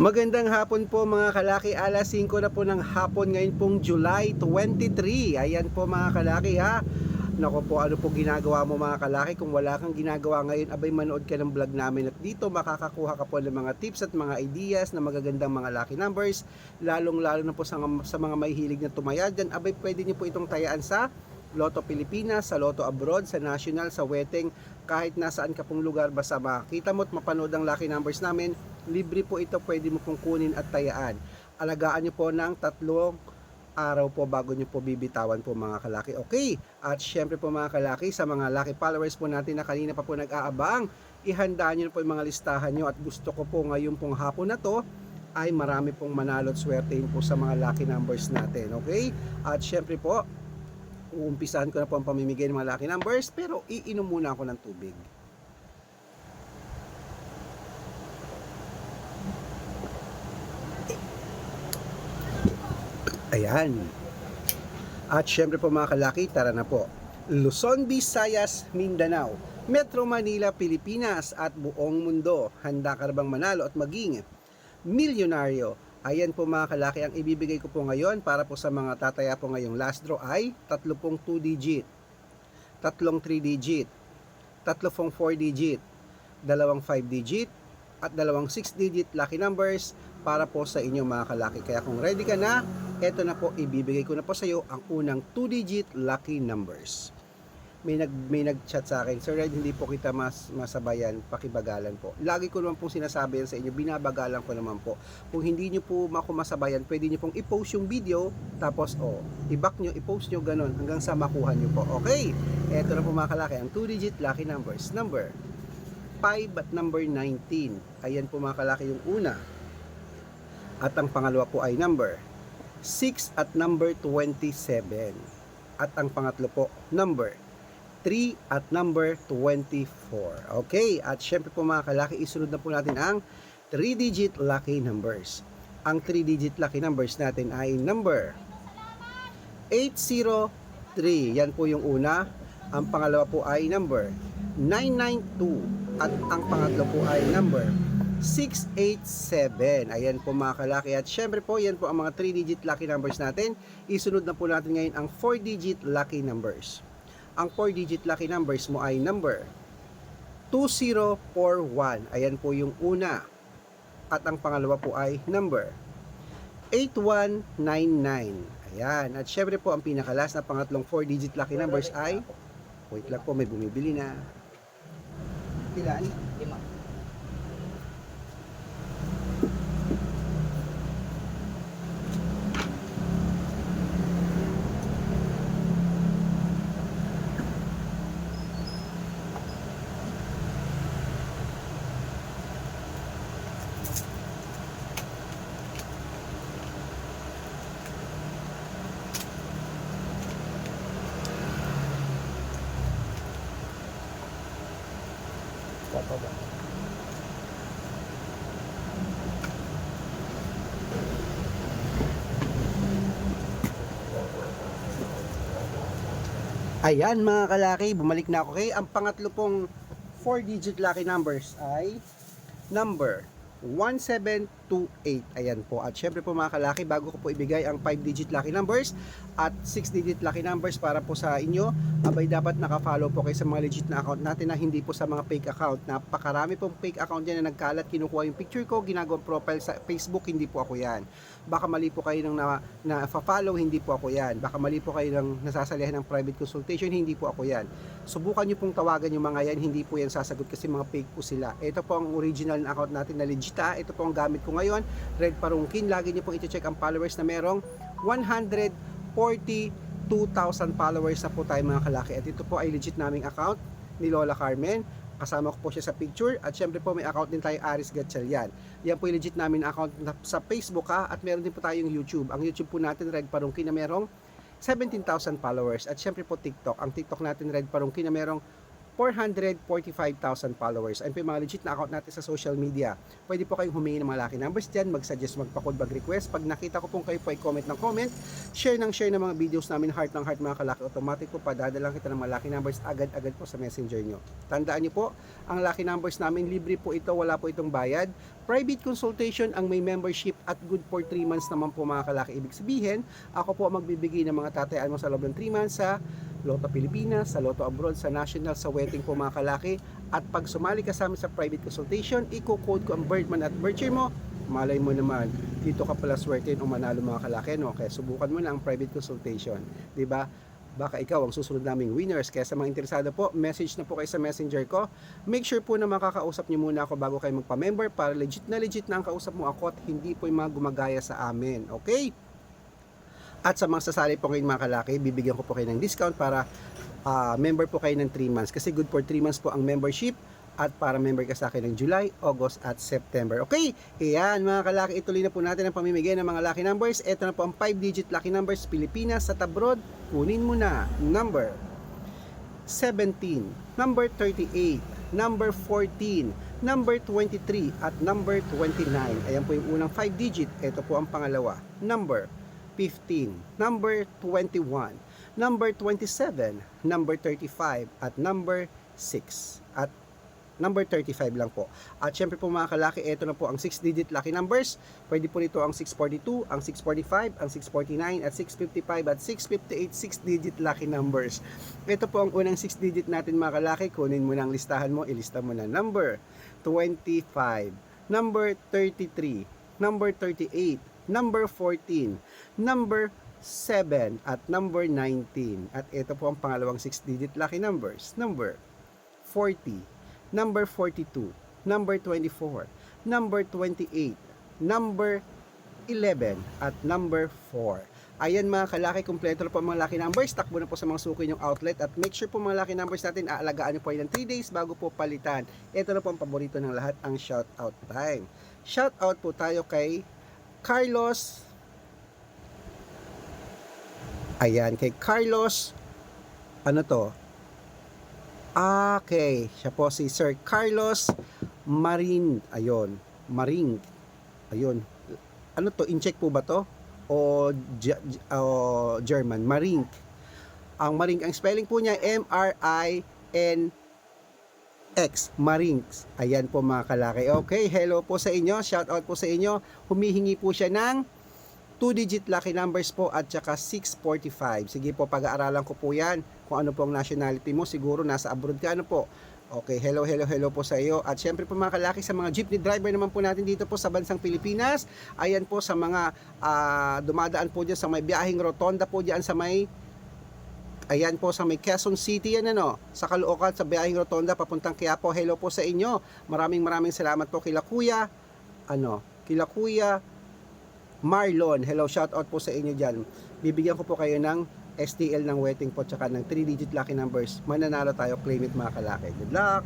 Magandang hapon po mga kalaki, alas 5 na po ng hapon ngayon pong July 23. Ayan po mga kalaki ha. Nako po, ano po ginagawa mo mga kalaki? Kung wala kang ginagawa ngayon, abay manood ka ng vlog namin at dito makakakuha ka po ng mga tips at mga ideas na magagandang mga lucky numbers. Lalong lalo na po sa, sa mga may hilig na tumayad dyan, abay pwede niyo po itong tayaan sa Lotto Pilipinas, sa Lotto Abroad, sa National, sa Weteng, kahit nasaan ka pong lugar, basta makita mo at mapanood ang lucky numbers namin, libre po ito, pwede mo pong kunin at tayaan. Alagaan nyo po ng tatlong araw po bago nyo po bibitawan po mga kalaki. Okay, at syempre po mga kalaki, sa mga lucky followers po natin na kanina pa po nag-aabang, ihanda nyo po yung mga listahan nyo at gusto ko po ngayon pong hapon na to, ay marami pong manalo at swertein po sa mga lucky numbers natin. Okay, at syempre po, uumpisahan ko na po ang pamimigay ng mga lucky numbers pero iinom muna ako ng tubig. Ayan. At syempre po mga kalaki, tara na po. Luzon, Visayas, Mindanao, Metro Manila, Pilipinas at buong mundo. Handa ka na bang manalo at maging milyonaryo? Ayan po mga kalaki ang ibibigay ko po ngayon para po sa mga tataya po ngayong last draw ay tatlo pong 2 digit, tatlong 3 digit, tatlo pong 4 digit, dalawang 5 digit, at dalawang 6 digit lucky numbers para po sa inyo mga kalaki. Kaya kung ready ka na, eto na po ibibigay ko na po sa iyo ang unang 2 digit lucky numbers may nag may nag-chat sa akin, Sir Red, hindi po kita mas masabayan, pakibagalan po. Lagi ko naman pong sinasabi yan sa inyo, binabagalan ko naman po. Kung hindi niyo po ako masabayan, pwede niyo pong i-post yung video, tapos oh, i-back niyo, i-post niyo ganun hanggang sa makuha niyo po. Okay? Eto na po mga kalaki, ang 2-digit lucky numbers. Number 5 at number 19. Ayan po mga kalaki yung una. At ang pangalawa po ay number 6 at number 27. At ang pangatlo po, number 3 at number 24. Okay, at syempre po mga kalaki, isunod na po natin ang 3-digit lucky numbers. Ang 3-digit lucky numbers natin ay number 803. Yan po yung una. Ang pangalawa po ay number 992. At ang pangatlo po ay number 687. Ayan po mga kalaki. At syempre po, yan po ang mga 3-digit lucky numbers natin. Isunod na po natin ngayon ang 4-digit lucky numbers ang 4-digit lucky numbers mo ay number 2041. Ayan po yung una. At ang pangalawa po ay number 8199. Ayan. At syempre po, ang pinakalas na pangatlong 4-digit lucky numbers ay wait lang po, may bumibili na. Ilan? Lima. Papa ba? Ayan mga kalaki, bumalik na ako. Okay, ang pangatlo pong 4-digit lucky numbers ay number 1728. Ayan po. At syempre po mga kalaki, bago ko po ibigay ang 5-digit lucky numbers at 6-digit lucky numbers para po sa inyo, abay dapat naka-follow po kayo sa mga legit na account natin na hindi po sa mga fake account. Napakarami pong fake account dyan na nagkalat, kinukuha yung picture ko, ginagawang profile sa Facebook, hindi po ako yan. Baka mali po kayo ng na, na follow hindi po ako yan. Baka mali po kayo ng nasasalihan ng private consultation, hindi po ako yan. Subukan nyo pong tawagan yung mga yan, hindi po yan sasagot kasi mga fake po sila. Ito po ang original na account natin na legit ha. Ito po ang gamit ko ngayon, Red Parungkin. Lagi nyo pong iti-check ang followers na merong 142,000 followers na po tayo mga kalaki. At ito po ay legit naming account ni Lola Carmen. Kasama ko po siya sa picture at syempre po may account din tayo Aris Gatchalian. Yan po yung legit namin account sa Facebook ha at meron din po tayong YouTube. Ang YouTube po natin Red Parungkin na merong 17,000 followers at syempre po TikTok. Ang TikTok natin Red Parungkin na merong 445,000 followers. Ayun po mga legit na account natin sa social media. Pwede po kayong humingi ng mga lucky numbers dyan, mag-suggest, magpa-code, mag-request. Pag nakita ko pong kayo po ay comment ng comment, share ng share ng mga videos namin, heart ng heart mga kalaki, automatic po padadalang kita ng mga lucky numbers agad-agad po sa messenger nyo. Tandaan nyo po, ang lucky numbers namin, libre po ito, wala po itong bayad. Private consultation ang may membership at good for 3 months naman po mga kalaki. Ibig sabihin, ako po magbibigay ng mga tatayaan mo sa loob ng 3 months sa Lotto Pilipinas, sa Lotto Abroad, sa National, sa wedding po mga kalaki. At pag sumali ka sa amin sa private consultation, i-code ko ang Birdman at Bircher mo, malay mo naman, dito ka pala swerte o manalo mga kalaki, no? Kaya subukan mo na ang private consultation, 'di ba? Baka ikaw ang susunod naming winners. Kaya sa mga interesado po, message na po kayo sa messenger ko. Make sure po na makakausap niyo muna ako bago kayo magpa-member para legit na legit na ang kausap mo ako at hindi po yung mga gumagaya sa amin. Okay? At sa mga sasali po ngayon mga kalaki, bibigyan ko po kayo ng discount para ah, member po kayo ng 3 months. Kasi good for 3 months po ang membership at para member ka sa akin ng July, August at September. Okay, iyan mga kalaki, ituloy na po natin ang pamimigay ng mga lucky numbers. Ito na po ang 5-digit lucky numbers Pilipinas sa abroad. Kunin mo na. Number 17, number 38, number 14, number 23 at number 29. Ayan po yung unang 5 digit. Ito po ang pangalawa. Number 15, number 21, number 27, number 35 at number 6. At number 35 lang po. At syempre po mga kalaki, ito na po ang 6-digit lucky numbers. Pwede po nito ang 642, ang 645, ang 649, at 655 at 658 6-digit lucky numbers. Ito po ang unang 6-digit natin mga kalaki. Kunin mo ang listahan mo, ilista mo na number 25, number 33, number 38, number 14, number 7 at number 19. At ito po ang pangalawang 6-digit lucky numbers. Number 40, number 42, number 24, number 28, number 11, at number 4. Ayan mga kalaki, kumpleto na po mga lucky numbers. Takbo na po sa mga suki yung outlet at make sure po mga lucky numbers natin, aalagaan nyo po yan ng 3 days bago po palitan. Ito na po ang paborito ng lahat, ang shout out time. Shout out po tayo kay Carlos Ayan, kay Carlos ano to? Okay, siya po si Sir Carlos Marin. Ayun, Maring. Ayun. Ano to? Incheck po ba to? O, o German? Maring. Ang Maring, ang spelling po niya M-R-I-N X, Marinx. Ayan po mga kalaki. Okay, hello po sa inyo. Shout out po sa inyo. Humihingi po siya ng 2-digit lucky numbers po at saka 645. Sige po, pag-aaralan ko po yan. Kung ano po ang nationality mo, siguro nasa abroad ka. Ano po? Okay, hello, hello, hello po sa iyo. At syempre po mga kalaki sa mga jeepney driver naman po natin dito po sa bansang Pilipinas. Ayan po sa mga ah, dumadaan po dyan sa may biyaheng rotonda po dyan sa may Ayan po sa may Quezon City yan ano, sa Caloocan sa Biyahing Rotonda papuntang Quiapo. Hello po sa inyo. Maraming maraming salamat po kila Kuya ano, kila Kuya Marlon. Hello, shout out po sa inyo diyan. Bibigyan ko po kayo ng STL ng wedding po tsaka ng 3 digit lucky numbers. Mananalo tayo, claim it mga kalaki. Good luck.